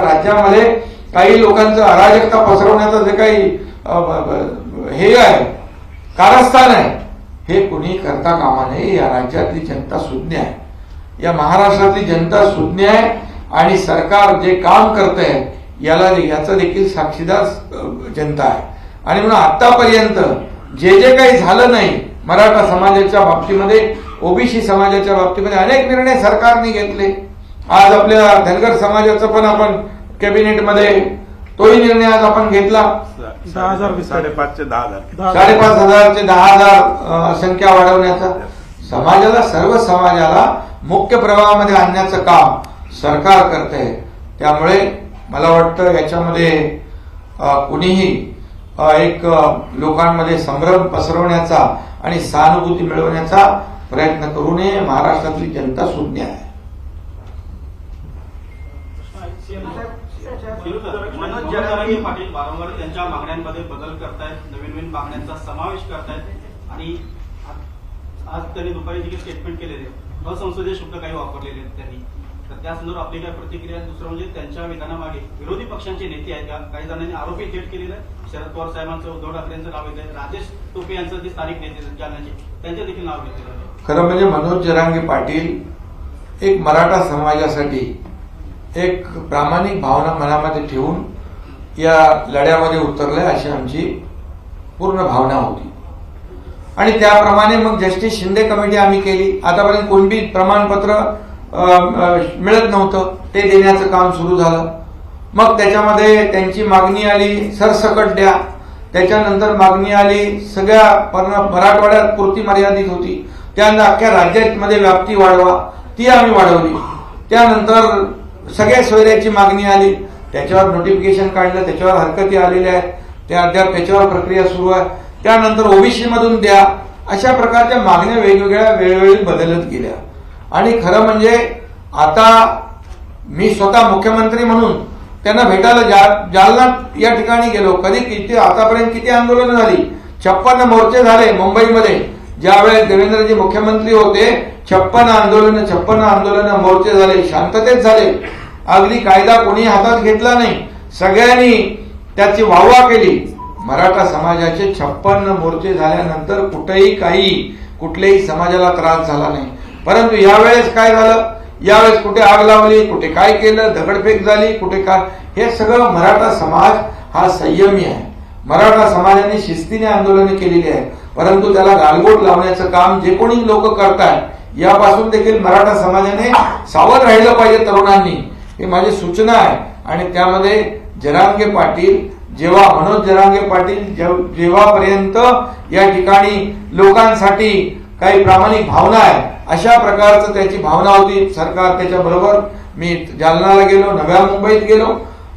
राज्यामध्ये काही लोकांचं अराजकता पसरवण्याचं जे काही हे आहे कारस्थान आहे हे कुणी करता कामा नये. या राज्यातली जनता सुज्ञ आहे. या महाराष्ट्रातली जनता सुज्ञ आहे आणि सरकार जे काम करत आहे याला याचं देखील साक्षीदार जनता आहे. आणि म्हणून आतापर्यंत जे जे काही झालं नाही मराठा समाजाच्या बाबतीमध्ये ओबीसी समाजाच्या बाबतीमध्ये अनेक निर्णय सरकारने घेतले. आज आपल्या धनगर समाजाचं पण आपण कॅबिनेटमध्ये तोही निर्णय आज आपण घेतला. दहा हजार. साडेपाचशे दहा हजार. साडेपाच हजार. ते दहा हजार संख्या वाढवण्याचा. समाजाला सर्व समाजाला मुख्य प्रवाहामध्ये आणण्याचं काम सरकार करत आहे त्यामुळे मला वाटतं याच्यामध्ये कुणीही एक लोकांमध्ये संभ्रम पसरवण्याचा आणि सहानुभूती मिळवण्याचा प्रयत्न करू नये. महाराष्ट्रातली जनता सुज्ञ आहे. मनोज पाटील वारंवार त्यांच्या मागण्यांमध्ये बदल करतायत नवीन नवीन मागण्यांचा समावेश करतायत आणि आज- त्यांनी दुपारी देखील स्टेटमेंट केलेले. असंसदीय शब्द काही वापरलेले आहेत त्यांनी. तर त्या संदर्भात आपली काय प्रतिक्रिया दुसरं म्हणजे त्यांच्या विधानामागे विरोधी पक्षांचे नेते आहेत का? काही जणांनी आरोपी थेट केलेला आहे शरद पवार साहेबांचं उद्धव ठाकरेंचं नाव येत आहे राजेश टोपे यांचं जे स्थानिक नेते जालन्याचे. त्यांचे देखील नाव घेतलेलं आहे खरं म्हणजे मनोज जरांगे पाटील एक मराठा समाजासाठी एक प्रामाणिक भावना मनामध्ये ठेवून या लढ्यामध्ये उतरले अशी आमची पूर्ण भावना होती. आणि त्याप्रमाणे मग जस्टिस शिंदे कमिटी आम्ही केली. आतापर्यंत कोणती प्रमाणपत्र मिळत नव्हतं. ते देण्याचं काम सुरू झालं. मग त्याच्यामध्ये त्यांची मागणी आली सरसकट द्या. त्याच्यानंतर मागणी आली सगळ्या मराठवाड्यात पुरती मर्यादित होती. त्यानंतर अख्ख्या राज्यामध्ये व्याप्ती वाढवा ती आम्ही वाढवली. त्यानंतर सगळ्या सोयऱ्याची मागणी आली. त्याच्यावर नोटिफिकेशन काढलं त्याच्यावर हरकती आलेल्या आहेत. त्या अद्याप त्याच्यावर प्रक्रिया सुरू आहे. त्यानंतर ओबीसी मधून द्या. अशा प्रकारच्या मागण्या वेगवेगळ्या वेळोवेळी बदलत गेल्या. आणि खरं म्हणजे आता मी स्वतः मुख्यमंत्री म्हणून त्यांना भेटायला जा- जालना या ठिकाणी गेलो. कधी किती आतापर्यंत किती आंदोलन झाली? छप्पन्न मोर्चे झाले मुंबईमध्ये. ज्यावेळेस देवेंद्रजी मुख्यमंत्री होते छप्पन आंदोलन छप्पन आंदोलन मोर्चे झाले शांततेत झाले. अगदी कायदा कोणी हातात घेतला नाही. सगळ्यांनी त्याची वाहवा केली. मराठा समाजाचे छप्पन्न मोर्चे झाल्यानंतर कुठेही काही कुठल्याही समाजाला त्रास झाला नाही. परंतु यावेळेस काय झालं? यावेळेस कुठे आग लावली कुठे काय केलं दगडफेक झाली कुठे काय हे सगळं मराठा समाज हा संयमी आहे. मराठा समाजाने शिस्तीने आंदोलन केलेली आहे परंतु त्याला गालबोट लावण्याचं काम जे कोणी लोक करतायत यापासून देखील मराठा समाजाने सावध राहिलं पाहिजे तरुणांनी. ही माझी सूचना आहे. आणि त्यामध्ये जरांगे पाटील जेव्हा मनोज जरांगे पाटील जेव- जेव्हापर्यंत या ठिकाणी लोकांसाठी काही प्रामाणिक भावना आहे अशा प्रकारचं त्याची भावना होती. सरकार त्याच्या बरोबर मी जालनाला गेलो नव्या मुंबईत गेलो.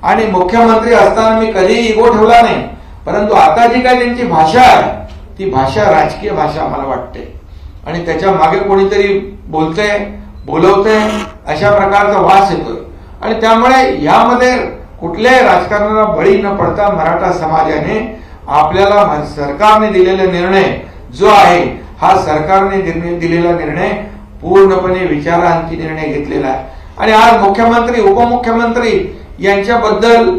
आणि मुख्यमंत्री असताना मी कधीही इगो ठेवला नाही. परंतु आता जी काय त्यांची भाषा आहे ती भाषा राजकीय भाषा मला वाटते. आणि त्याच्यामागे कोणीतरी बोलतंय बोलवतंय अशा प्रकारचा वास येतोय. आणि त्यामुळे यामध्ये कुठल्याही राजकारणाला बळी न पडता मराठा समाजाने आपल्याला सरकारने दिलेला निर्णय जो आहे हा सरकारने दिलेला निर्णय पूर्णपणे विचारांची निर्णय घेतलेला आहे. आणि आज मुख्यमंत्री उपमुख्यमंत्री यांच्याबद्दल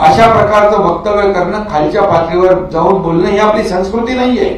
अशा प्रकारचं वक्तव्य करणं खालच्या पातळीवर जाऊन बोलणं ही आपली संस्कृती नाहीये.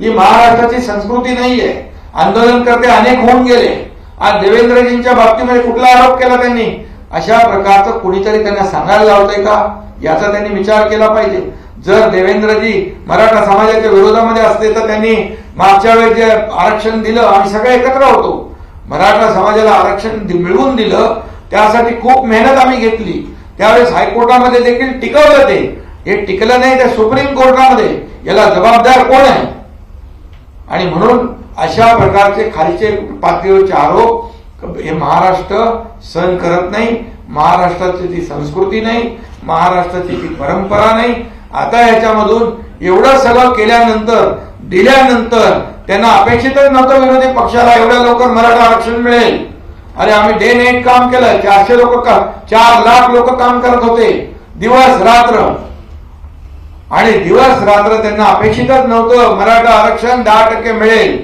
ही महाराष्ट्राची संस्कृती नाहीये. आंदोलनकर्ते अनेक होऊन गेले. आज देवेंद्रजींच्या बाबतीमध्ये कुठला आरोप केला त्यांनी? अशा प्रकारचं कुणीतरी त्यांना सांगायला लावतंय का? याचा त्यांनी विचार केला पाहिजे. जर देवेंद्रजी मराठा समाजाच्या विरोधामध्ये असते तर त्यांनी मागच्या वेळेस जे आरक्षण दिलं आम्ही सगळे एकत्र होतो. मराठा समाजाला आरक्षण मिळवून दिलं त्यासाठी खूप मेहनत आम्ही घेतली. त्यावेळेस हायकोर्टामध्ये देखील टिकवलं ते. हे टिकलं नाही त्या सुप्रीम कोर्टामध्ये. याला जबाबदार कोण आहे? आणि म्हणून अशा प्रकारचे खालचे पातळीवरचे आरोप हे महाराष्ट्र सहन करत नाही महाराष्ट्राची ती संस्कृती नाही महाराष्ट्राची ती परंपरा नाही. आता याच्यामधून एवढं सगळं केल्यानंतर दिल्यानंतर त्यांना अपेक्षितच नव्हतं विरोधी पक्षाला एवढ्या लवकर मराठा आरक्षण मिळेल. अरे आम्ही डे नाईट काम केलं चारशे लोक का चार लाख लोक काम करत होते. दिवस रात्र. आणि दिवस रात्र त्यांना अपेक्षितच नव्हतं मराठा आरक्षण दहा टक्के मिळेल.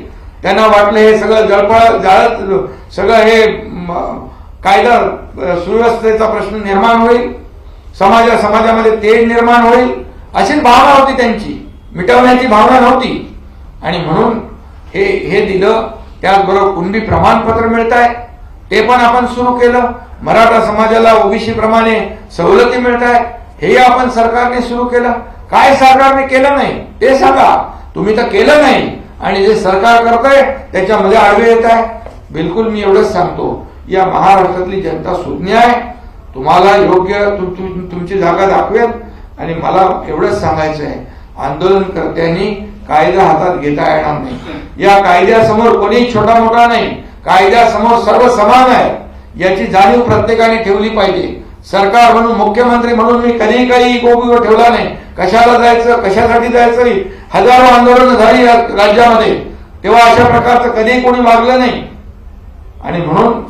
त्यांना वाटलं हे सगळं जळपळ जाळत सगळं हे कायदा सुव्यवस्थेचा प्रश्न निर्माण होईल. समाजा समाजामध्ये तेढ निर्माण होईल. अशीच भावना होती त्यांची. मिटवण्याची भावना नव्हती. आणि म्हणून हे हे दिलं. त्याचबरोबर कुणबी प्रमाणपत्र मिळत आहे ते पण आपण सुरू केलं. मराठा समाजाला ओबीसी प्रमाणे सवलती मिळत आहे हे आपण सरकारने सुरू केलं. काय सरकारने केलं नाही? ते सांगा. तुम्ही तर केलं नाही. आणि जे सरकार करतंय त्याच्यामध्ये आडवे येत आहे. बिलकुल मी एवढंच सांगतो या महाराष्ट्रातली जनता सुज्ञ आहे. तुम्हाला योग्य तुमची जागा दाखवेल आणि मला एवढंच सांगायचं आहे आंदोलनकर्त्यांनी कायदा हातात घेता येणार नाही. या कायद्यासमोर कोणी छोटा मोठा नाही. कायद्यासमोर सर्व समान आहे. याची जाणीव प्रत्येकाने ठेवली पाहिजे. सरकार म्हणून मुख्यमंत्री म्हणून मी कधीही काही गोबीवर ठेवला नाही. कशाला जायचं कशासाठी जायचं? हजारो आंदोलनं झाली राज्यामध्ये. तेव्हा अशा प्रकारचं कधीही कोणी मागलं नाही. आणि म्हणून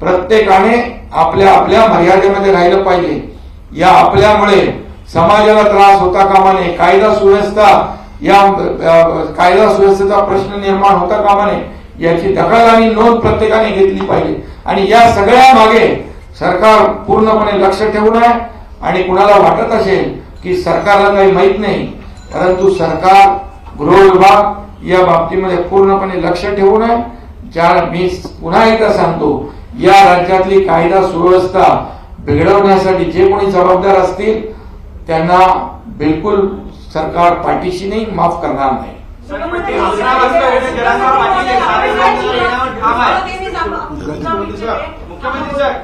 प्रत्येकाने आपल्या आपल्या मर्यादेमध्ये राहिलं पाहिजे. या आपल्यामुळे समाजाला त्रास होता कामा नये. कायदा सुव्यवस्था या कायदा सुव्यवस्थेचा प्रश्न निर्माण होता कामा नये. याची दखल आणि नोंद प्रत्येकाने घेतली पाहिजे. आणि या सगळ्या मागे सरकार पूर्णपणे लक्ष ठेवून आहे आणि कुणाला वाटत असेल की सरकारला काही माहीत नाही परंतु सरकार गृह विभाग या बाबतीमध्ये पूर्णपणे लक्ष ठेवून आहे ज्या मी पुन्हा एकदा सांगतो या राज्यातली कायदा सुव्यवस्था बिघडवण्यासाठी जे कोणी जबाबदार असतील त्यांना बिलकुल सरकार पाठीशी नाही माफ करणार नाही. मुख्यमंत्री